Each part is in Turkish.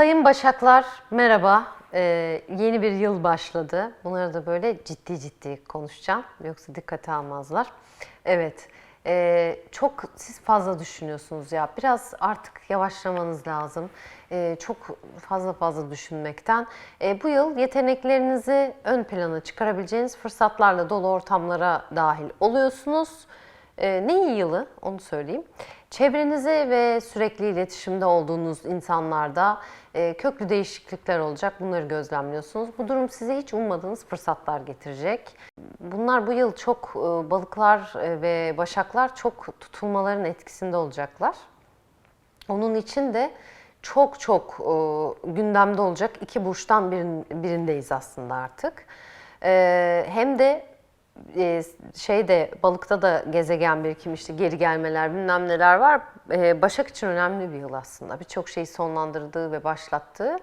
Sayın Başaklar merhaba. Ee, yeni bir yıl başladı. Bunları da böyle ciddi ciddi konuşacağım. Yoksa dikkate almazlar. Evet. ee, çok siz fazla düşünüyorsunuz ya. Biraz artık yavaşlamanız lazım. Ee, çok fazla fazla düşünmekten. Ee, bu yıl yeteneklerinizi ön plana çıkarabileceğiniz fırsatlarla dolu ortamlara dahil oluyorsunuz. Ee, ne iyi yılı onu söyleyeyim. Çevrenize ve sürekli iletişimde olduğunuz insanlarda e, köklü değişiklikler olacak. Bunları gözlemliyorsunuz. Bu durum size hiç ummadığınız fırsatlar getirecek. Bunlar bu yıl çok e, balıklar e, ve başaklar çok tutulmaların etkisinde olacaklar. Onun için de çok çok gündemde olacak iki burçtan birin, birindeyiz aslında artık. Hem de e, şeyde balıkta da gezegen birikim işte geri gelmeler bilmem neler var. E, Başak için önemli bir yıl aslında. Birçok şeyi sonlandırdığı ve başlattığı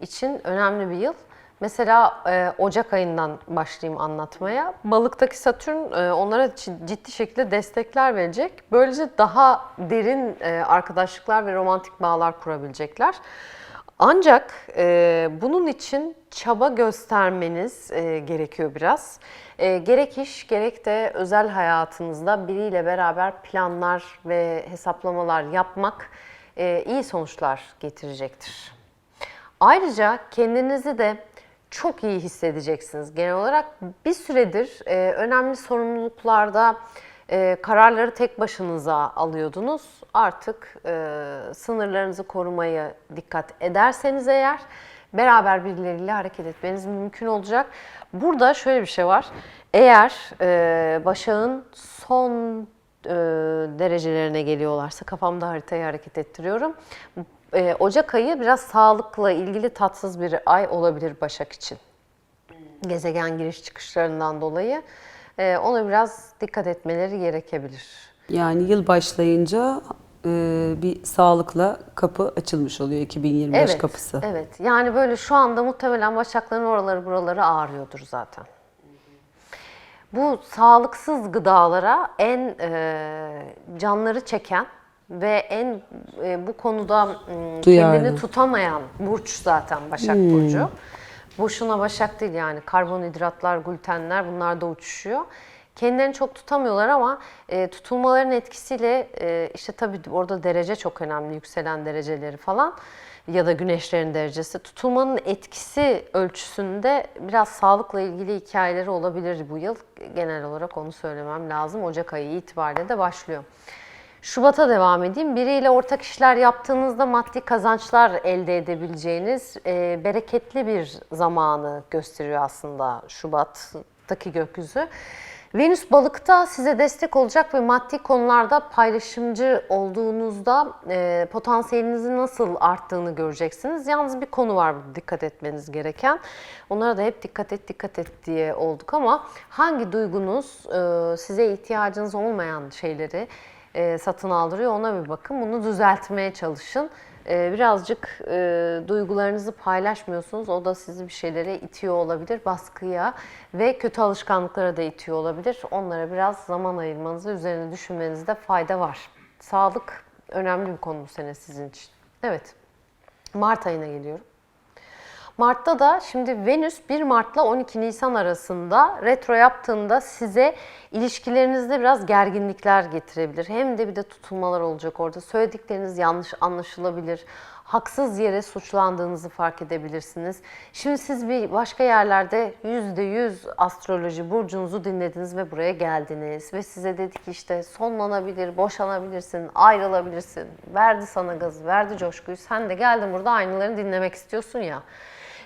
için önemli bir yıl. Mesela e, Ocak ayından başlayayım anlatmaya. Balıktaki Satürn e, onlara ciddi şekilde destekler verecek. Böylece daha derin e, arkadaşlıklar ve romantik bağlar kurabilecekler. Ancak e, bunun için çaba göstermeniz e, gerekiyor biraz. E, gerek iş gerek de özel hayatınızda biriyle beraber planlar ve hesaplamalar yapmak e, iyi sonuçlar getirecektir. Ayrıca kendinizi de çok iyi hissedeceksiniz. Genel olarak bir süredir e, önemli sorumluluklarda e, kararları tek başınıza alıyordunuz. Artık e, sınırlarınızı korumaya dikkat ederseniz eğer beraber birileriyle hareket etmeniz mümkün olacak. Burada şöyle bir şey var. Eğer e, Başak'ın son e, derecelerine geliyorlarsa kafamda haritayı hareket ettiriyorum. E, Ocak ayı biraz sağlıkla ilgili tatsız bir ay olabilir Başak için. Gezegen giriş çıkışlarından dolayı. E, ona biraz dikkat etmeleri gerekebilir. Yani yıl başlayınca e, bir sağlıkla kapı açılmış oluyor 2025 kapısı. Evet. Yani böyle şu anda muhtemelen Başakların oraları buraları ağrıyordur zaten. Bu sağlıksız gıdalara en e, canları çeken ve en e, bu konuda Duyarlı. kendini tutamayan burç zaten Başak Burcu. Boşuna Başak değil yani karbonhidratlar, glutenler bunlar da uçuşuyor. Kendilerini çok tutamıyorlar ama e, tutulmaların etkisiyle e, işte tabii orada derece çok önemli yükselen dereceleri falan ya da güneşlerin derecesi. Tutulmanın etkisi ölçüsünde biraz sağlıkla ilgili hikayeleri olabilir bu yıl. Genel olarak onu söylemem lazım. Ocak ayı itibariyle de başlıyor. Şubat'a devam edeyim. Biriyle ortak işler yaptığınızda maddi kazançlar elde edebileceğiniz e, bereketli bir zamanı gösteriyor aslında Şubat'taki gökyüzü. Venüs balıkta size destek olacak ve maddi konularda paylaşımcı olduğunuzda e, potansiyelinizin nasıl arttığını göreceksiniz. Yalnız bir konu var dikkat etmeniz gereken. Onlara da hep dikkat et dikkat et diye olduk ama hangi duygunuz e, size ihtiyacınız olmayan şeyleri e, satın aldırıyor ona bir bakın. Bunu düzeltmeye çalışın. E, birazcık e, duygularınızı paylaşmıyorsunuz. O da sizi bir şeylere itiyor olabilir, baskıya ve kötü alışkanlıklara da itiyor olabilir. Onlara biraz zaman ayırmanızı, üzerine düşünmenizde fayda var. Sağlık önemli bir konu bu sene sizin için. Evet, Mart ayına geliyorum. Mart'ta da şimdi Venüs 1 Mart'la 12 Nisan arasında retro yaptığında size ilişkilerinizde biraz gerginlikler getirebilir. Hem de bir de tutulmalar olacak orada. Söyledikleriniz yanlış anlaşılabilir. Haksız yere suçlandığınızı fark edebilirsiniz. Şimdi siz bir başka yerlerde %100 astroloji burcunuzu dinlediniz ve buraya geldiniz. Ve size dedi ki işte sonlanabilir, boşanabilirsin, ayrılabilirsin. Verdi sana gaz, verdi coşkuyu. Sen de geldin burada aynılarını dinlemek istiyorsun ya.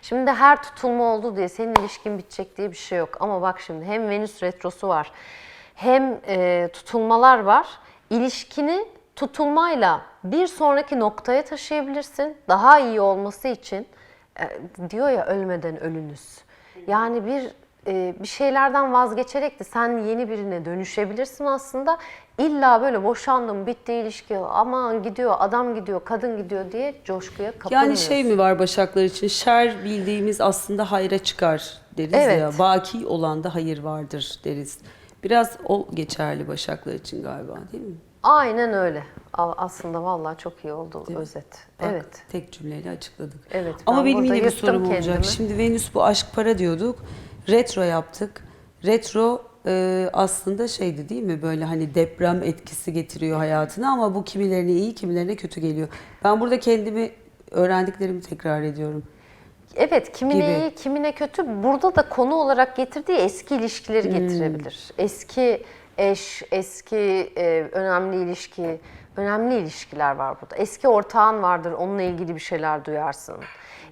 Şimdi her tutulma oldu diye senin ilişkin bitecek diye bir şey yok. Ama bak şimdi hem Venüs retrosu var hem e, tutulmalar var. İlişkini tutulmayla bir sonraki noktaya taşıyabilirsin. Daha iyi olması için e, diyor ya ölmeden ölünüz. Yani bir e, bir şeylerden vazgeçerek de sen yeni birine dönüşebilirsin aslında. İlla böyle boşandım, bitti ilişki, aman gidiyor, adam gidiyor, kadın gidiyor diye coşkuya kapılmıyorsun. Yani şey mi var Başaklar için şer bildiğimiz aslında hayra çıkar deriz Evet. ya. Baki olan da hayır vardır deriz. Biraz o geçerli Başaklar için galiba değil mi? Aynen öyle. Aslında vallahi çok iyi oldu özet. Bak, Evet. Tek cümleyle açıkladık. Evet, Ama ben benim yine bir sorum olacak. kendimi. Şimdi Venüs bu aşk para diyorduk. Retro yaptık. Retro e, aslında şeydi değil mi? Böyle hani deprem etkisi getiriyor hayatına ama bu kimilerine iyi, kimilerine kötü geliyor. Ben burada kendimi öğrendiklerimi tekrar ediyorum. Evet, kimine Gibi. iyi, kimine kötü. Burada da konu olarak getirdiği eski ilişkileri Hmm. getirebilir. Eski eş, eski e, önemli ilişki, önemli ilişkiler var burada. Eski ortağın vardır, onunla ilgili bir şeyler duyarsın.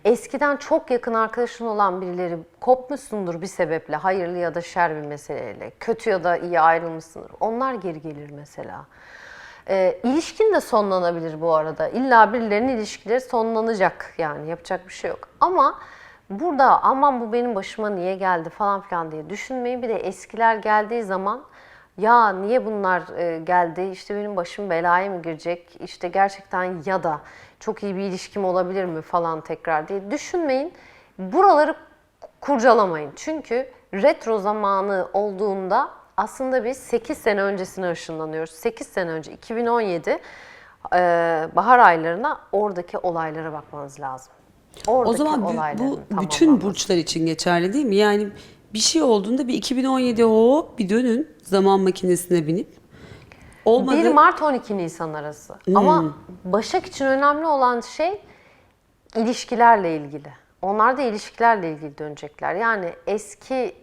Eskiden çok yakın arkadaşın olan birileri kopmuşsundur bir sebeple, hayırlı ya da şer bir meseleyle. Kötü ya da iyi ayrılmışsındır. Onlar geri gelir mesela. E, ilişkin de sonlanabilir bu arada. İlla birilerinin ilişkileri sonlanacak yani yapacak bir şey yok. Ama burada aman bu benim başıma niye geldi falan filan diye düşünmeyin. Bir de eskiler geldiği zaman ya niye bunlar e, geldi işte benim başım belaya mı girecek işte gerçekten ya da çok iyi bir ilişkim olabilir mi falan tekrar diye düşünmeyin. Buraları kurcalamayın. Çünkü retro zamanı olduğunda aslında biz 8 sene öncesine ışınlanıyoruz. 8 sene önce 2017 e, bahar aylarına oradaki olaylara bakmanız lazım. Oradaki o zaman bu- bu bütün burçlar için geçerli değil mi? Yani bir şey olduğunda bir 2017 hop bir dönün zaman makinesine binip olmadı. 1 Mart 12 Nisan arası. Hmm. Ama Başak için önemli olan şey ilişkilerle ilgili. Onlar da ilişkilerle ilgili dönecekler. Yani eski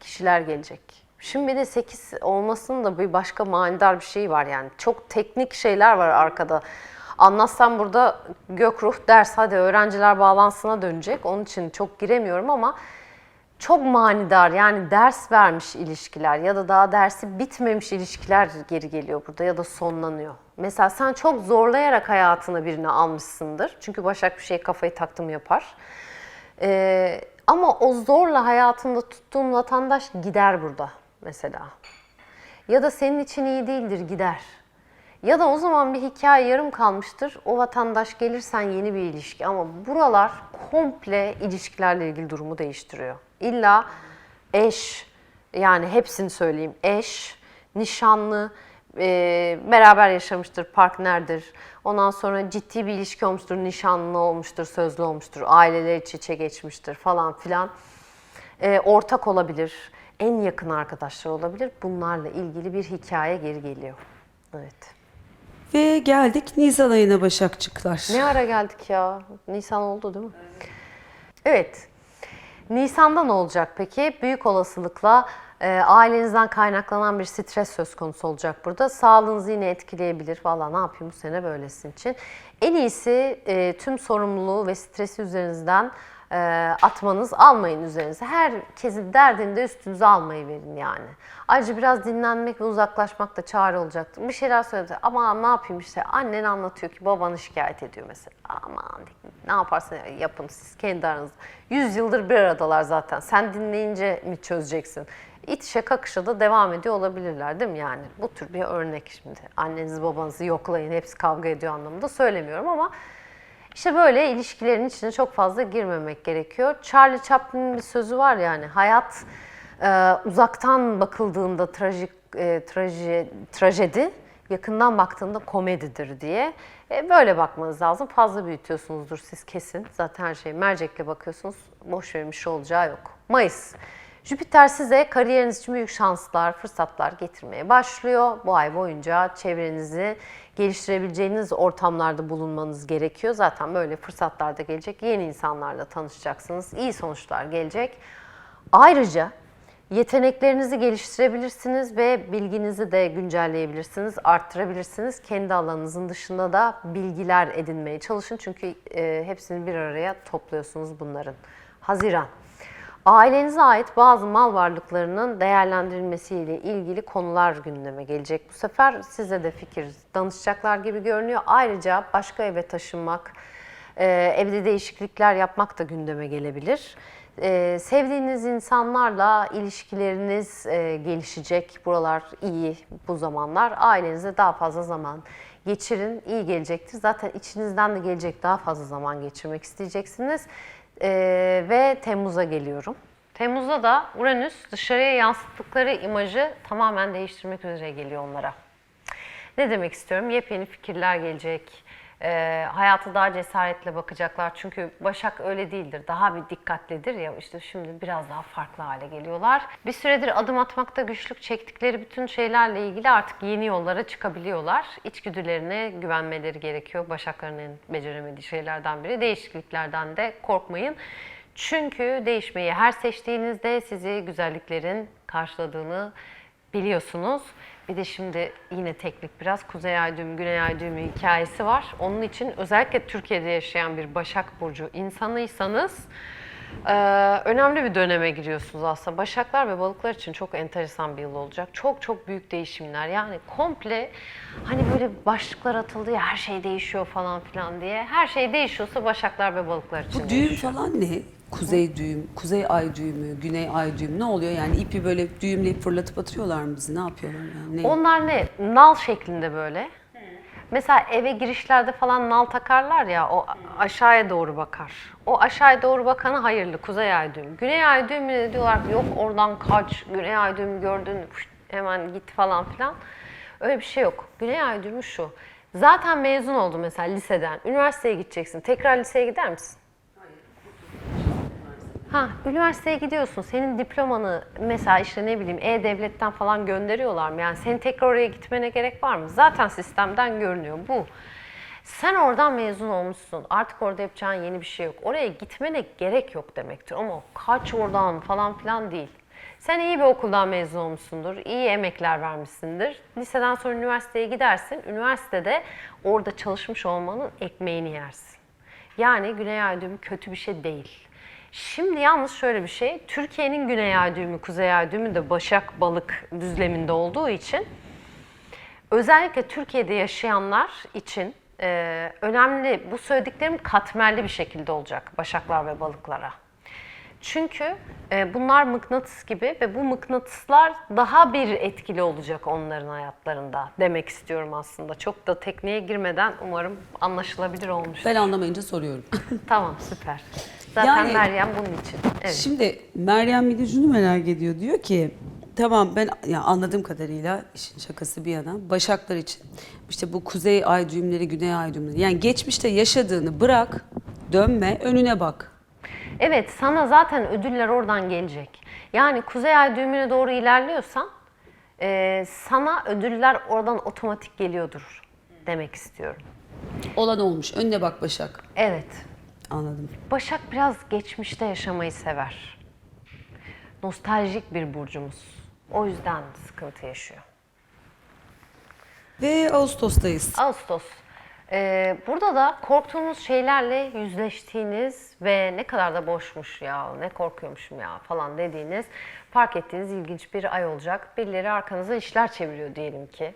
kişiler gelecek. Şimdi bir de 8 olmasının da bir başka manidar bir şey var yani. Çok teknik şeyler var arkada. Anlatsam burada Gökruh ders hadi öğrenciler bağlantısına dönecek. Onun için çok giremiyorum ama çok manidar yani ders vermiş ilişkiler ya da daha dersi bitmemiş ilişkiler geri geliyor burada ya da sonlanıyor. Mesela sen çok zorlayarak hayatına birini almışsındır. Çünkü Başak bir şeye kafayı taktım yapar. Ee, ama o zorla hayatında tuttuğun vatandaş gider burada mesela. Ya da senin için iyi değildir gider. Ya da o zaman bir hikaye yarım kalmıştır. O vatandaş gelirsen yeni bir ilişki. Ama buralar komple ilişkilerle ilgili durumu değiştiriyor. İlla eş, yani hepsini söyleyeyim. Eş, nişanlı, e, beraber yaşamıştır, partnerdir. Ondan sonra ciddi bir ilişki olmuştur, nişanlı olmuştur, sözlü olmuştur, aileler iç içe geçmiştir falan filan. E, ortak olabilir, en yakın arkadaşlar olabilir. Bunlarla ilgili bir hikaye geri geliyor. Evet. Ve geldik Nisan ayına Başakçıklar. Ne ara geldik ya? Nisan oldu değil mi? Evet. Nisan'da ne olacak peki? Büyük olasılıkla e, ailenizden kaynaklanan bir stres söz konusu olacak burada. Sağlığınızı yine etkileyebilir. Valla ne yapayım bu sene böylesin için. En iyisi e, tüm sorumluluğu ve stresi üzerinizden e, atmanız, almayın üzerinize. Herkesin derdini de üstünüze almayı verin yani. Ayrıca biraz dinlenmek ve uzaklaşmak da çare olacaktır. Bir şeyler söyledi ama ne yapayım işte annen anlatıyor ki babanı şikayet ediyor mesela. Aman ne yaparsan yapın siz kendi aranızda. Yüz yıldır bir aradalar zaten. Sen dinleyince mi çözeceksin? İtişe kakışa da devam ediyor olabilirler değil mi yani? Bu tür bir örnek şimdi. Annenizi babanızı yoklayın hepsi kavga ediyor anlamında söylemiyorum ama işte böyle ilişkilerin içine çok fazla girmemek gerekiyor. Charlie Chaplin'in bir sözü var yani hayat e, uzaktan bakıldığında trajik e, traje, trajedi, yakından baktığında komedidir diye. E, böyle bakmanız lazım. Fazla büyütüyorsunuzdur siz kesin. Zaten her şey mercekle bakıyorsunuz. Boş vermiş olacağı yok. Mayıs. Jüpiter size kariyeriniz için büyük şanslar, fırsatlar getirmeye başlıyor. Bu ay boyunca çevrenizi geliştirebileceğiniz ortamlarda bulunmanız gerekiyor. Zaten böyle fırsatlar da gelecek. Yeni insanlarla tanışacaksınız. İyi sonuçlar gelecek. Ayrıca yeteneklerinizi geliştirebilirsiniz ve bilginizi de güncelleyebilirsiniz, arttırabilirsiniz. Kendi alanınızın dışında da bilgiler edinmeye çalışın. Çünkü e, hepsini bir araya topluyorsunuz bunların. Haziran. Ailenize ait bazı mal varlıklarının değerlendirilmesiyle ilgili konular gündeme gelecek. Bu sefer size de fikir danışacaklar gibi görünüyor. Ayrıca başka eve taşınmak, e, evde değişiklikler yapmak da gündeme gelebilir. E, sevdiğiniz insanlarla ilişkileriniz e, gelişecek. Buralar iyi bu zamanlar. Ailenize daha fazla zaman geçirin. iyi gelecektir. Zaten içinizden de gelecek daha fazla zaman geçirmek isteyeceksiniz. Ee, ve Temmuz'a geliyorum. Temmuz'da da Uranüs dışarıya yansıttıkları imajı tamamen değiştirmek üzere geliyor onlara. Ne demek istiyorum? Yepyeni fikirler gelecek. Ee, hayata daha cesaretle bakacaklar. Çünkü Başak öyle değildir. Daha bir dikkatlidir ya. işte şimdi biraz daha farklı hale geliyorlar. Bir süredir adım atmakta güçlük çektikleri bütün şeylerle ilgili artık yeni yollara çıkabiliyorlar. İçgüdülerine güvenmeleri gerekiyor. Başakların en beceremediği şeylerden biri. Değişikliklerden de korkmayın. Çünkü değişmeyi her seçtiğinizde sizi güzelliklerin karşıladığını biliyorsunuz. Bir de şimdi yine teknik biraz Kuzey Ay düğümü, Güney Ay düğümü hikayesi var. Onun için özellikle Türkiye'de yaşayan bir Başak Burcu insanıysanız eee, önemli bir döneme giriyorsunuz aslında. Başaklar ve balıklar için çok enteresan bir yıl olacak. Çok çok büyük değişimler. Yani komple hani böyle başlıklar atıldı ya her şey değişiyor falan filan diye. Her şey değişiyorsa Başaklar ve balıklar için Bu düğüm değişiyor. falan ne? Kuzey düğüm, kuzey ay düğümü, güney ay düğümü ne oluyor? Yani ipi böyle düğümleyip fırlatıp atıyorlar mı bizi? Ne yapıyorlar yani? Ne? Onlar ne? Nal şeklinde böyle. Mesela eve girişlerde falan nal takarlar ya o aşağıya doğru bakar. O aşağıya doğru bakanı hayırlı kuzey ay düğümü. Güney ay düğümü de diyorlar yok oradan kaç, güney ay düğümü gördün hemen git falan filan. Öyle bir şey yok. Güney ay düğümü şu. Zaten mezun oldun mesela liseden. Üniversiteye gideceksin. Tekrar liseye gider misin? Ha, üniversiteye gidiyorsun. Senin diplomanı mesela işte ne bileyim E-Devlet'ten falan gönderiyorlar mı? Yani senin tekrar oraya gitmene gerek var mı? Zaten sistemden görünüyor bu. Sen oradan mezun olmuşsun. Artık orada yapacağın yeni bir şey yok. Oraya gitmene gerek yok demektir. Ama kaç oradan falan filan değil. Sen iyi bir okuldan mezun olmuşsundur. iyi emekler vermişsindir. Liseden sonra üniversiteye gidersin. Üniversitede orada çalışmış olmanın ekmeğini yersin. Yani Güney Ay düğümü kötü bir şey değil. Şimdi yalnız şöyle bir şey, Türkiye'nin Güney Ay düğümü, Kuzey Ay düğümü de Başak Balık düzleminde olduğu için özellikle Türkiye'de yaşayanlar için e, önemli, bu söylediklerim katmerli bir şekilde olacak Başaklar ve Balıklara. Çünkü e, bunlar mıknatıs gibi ve bu mıknatıslar daha bir etkili olacak onların hayatlarında demek istiyorum aslında. Çok da tekniğe girmeden umarım anlaşılabilir olmuştur. Ben anlamayınca soruyorum. Tamam süper. Zaten Yani- Meryem bunun için. Evet. Şimdi Meryem bir de şunu merak ediyor. Diyor ki tamam ben ya anladığım kadarıyla işin şakası bir yana Başaklar için işte bu kuzey ay düğümleri, güney ay düğümleri yani geçmişte yaşadığını bırak, dönme, önüne bak. Evet sana zaten ödüller oradan gelecek. Yani Kuzey Ay düğümüne doğru ilerliyorsan e, sana ödüller oradan otomatik geliyordur demek istiyorum. Olan olmuş. Önüne bak Başak. Evet. Anladım. Başak biraz geçmişte yaşamayı sever. Nostaljik bir burcumuz. O yüzden sıkıntı yaşıyor. Ve Ağustos'tayız. Ağustos. Ee, burada da korktuğunuz şeylerle yüzleştiğiniz ve ne kadar da boşmuş ya, ne korkuyormuşum ya falan dediğiniz, fark ettiğiniz ilginç bir ay olacak. Birileri arkanıza işler çeviriyor diyelim ki.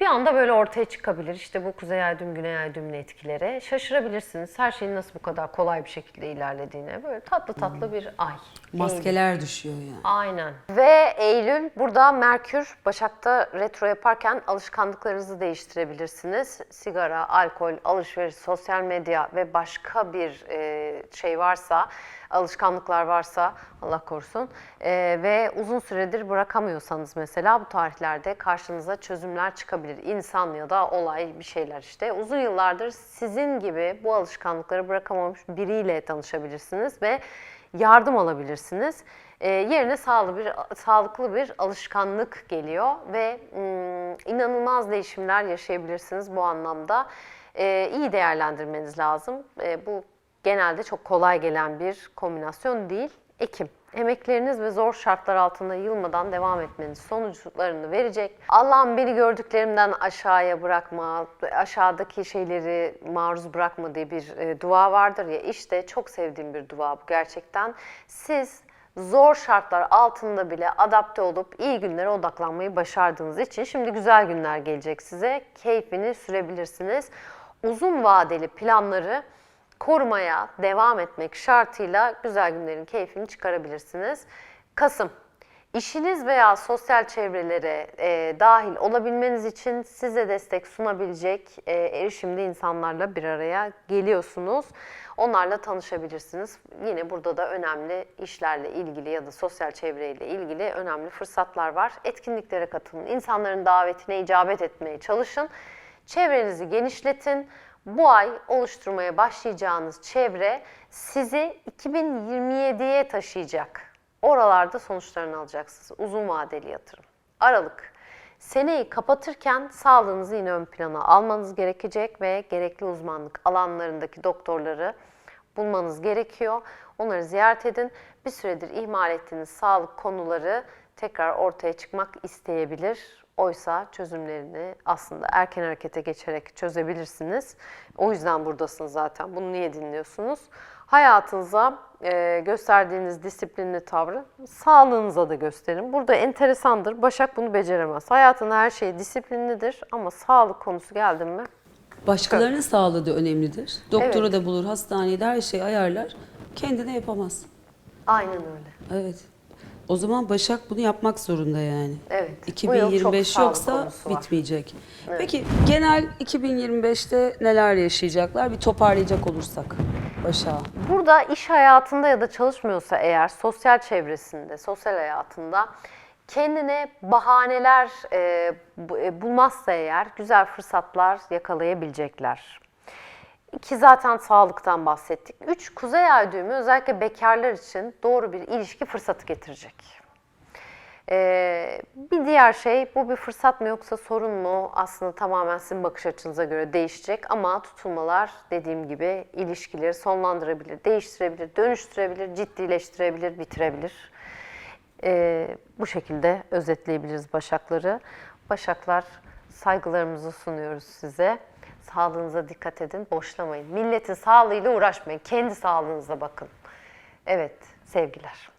Bir anda böyle ortaya çıkabilir. İşte bu kuzey ay düğüm, güney ay düğümün etkileri. Şaşırabilirsiniz her şeyin nasıl bu kadar kolay bir şekilde ilerlediğine. Böyle tatlı tatlı bir ay. Maskeler düşüyor yani. Aynen. Ve Eylül burada Merkür Başak'ta retro yaparken alışkanlıklarınızı değiştirebilirsiniz. Sigara, alkol, alışveriş, sosyal medya ve başka bir e, şey varsa, alışkanlıklar varsa Allah korusun e, ve uzun süredir bırakamıyorsanız mesela bu tarihlerde karşınıza çözümler çıkabilir. İnsan ya da olay bir şeyler işte. Uzun yıllardır sizin gibi bu alışkanlıkları bırakamamış biriyle tanışabilirsiniz ve yardım alabilirsiniz. Ee, yerine sağlıklı bir sağlıklı bir alışkanlık geliyor ve mm, inanılmaz değişimler yaşayabilirsiniz bu anlamda. Ee, iyi değerlendirmeniz lazım. Ee, bu genelde çok kolay gelen bir kombinasyon değil. Ekim. Emekleriniz ve zor şartlar altında yılmadan devam etmeniz sonuçlarını verecek. Allah'ım beni gördüklerimden aşağıya bırakma, aşağıdaki şeyleri maruz bırakma diye bir e, dua vardır ya. İşte çok sevdiğim bir dua bu gerçekten. Siz zor şartlar altında bile adapte olup iyi günlere odaklanmayı başardığınız için şimdi güzel günler gelecek size. Keyfini sürebilirsiniz. Uzun vadeli planları korumaya devam etmek şartıyla güzel günlerin keyfini çıkarabilirsiniz. Kasım. İşiniz veya sosyal çevrelere e, dahil olabilmeniz için size destek sunabilecek e, erişimde insanlarla bir araya geliyorsunuz. Onlarla tanışabilirsiniz. Yine burada da önemli işlerle ilgili ya da sosyal çevreyle ilgili önemli fırsatlar var. Etkinliklere katılın, insanların davetine icabet etmeye çalışın. Çevrenizi genişletin. Bu ay oluşturmaya başlayacağınız çevre sizi 2027'ye taşıyacak. Oralarda sonuçlarını alacaksınız. Uzun vadeli yatırım. Aralık. Seneyi kapatırken sağlığınızı yine ön plana almanız gerekecek ve gerekli uzmanlık alanlarındaki doktorları bulmanız gerekiyor. Onları ziyaret edin. Bir süredir ihmal ettiğiniz sağlık konuları tekrar ortaya çıkmak isteyebilir. Oysa çözümlerini aslında erken harekete geçerek çözebilirsiniz. O yüzden buradasınız zaten. Bunu niye dinliyorsunuz? Hayatınıza e, gösterdiğiniz disiplinli tavrı sağlığınıza da gösterin. Burada enteresandır. Başak bunu beceremez. Hayatında her şey disiplinlidir ama sağlık konusu geldi mi? Başkalarının sağlığı da önemlidir. Doktoru Evet. da bulur, hastaneye de her şeyi ayarlar. Kendine yapamaz. Aynen öyle. Evet. O zaman Başak bunu yapmak zorunda yani. Evet. Bu yıl çok 2025 sağlık yoksa bitmeyecek. Peki genel 2025'te neler yaşayacaklar? Bir toparlayacak olursak Başak'a. Burada iş hayatında ya da çalışmıyorsa eğer sosyal çevresinde, sosyal hayatında kendine bahaneler e, e, bulmazsa eğer güzel fırsatlar yakalayabilecekler. İki zaten sağlıktan bahsettik. Üç kuzey ay düğümü özellikle bekarlar için doğru bir ilişki fırsatı getirecek. Ee, bir diğer şey bu bir fırsat mı yoksa sorun mu aslında tamamen sizin bakış açınıza göre değişecek ama tutulmalar dediğim gibi ilişkileri sonlandırabilir, değiştirebilir, dönüştürebilir, ciddileştirebilir, bitirebilir. Ee, bu şekilde özetleyebiliriz Başakları. Başaklar saygılarımızı sunuyoruz size. Sağlığınıza dikkat edin, boşlamayın. Milletin sağlığıyla uğraşmayın, kendi sağlığınıza bakın. Evet, sevgiler.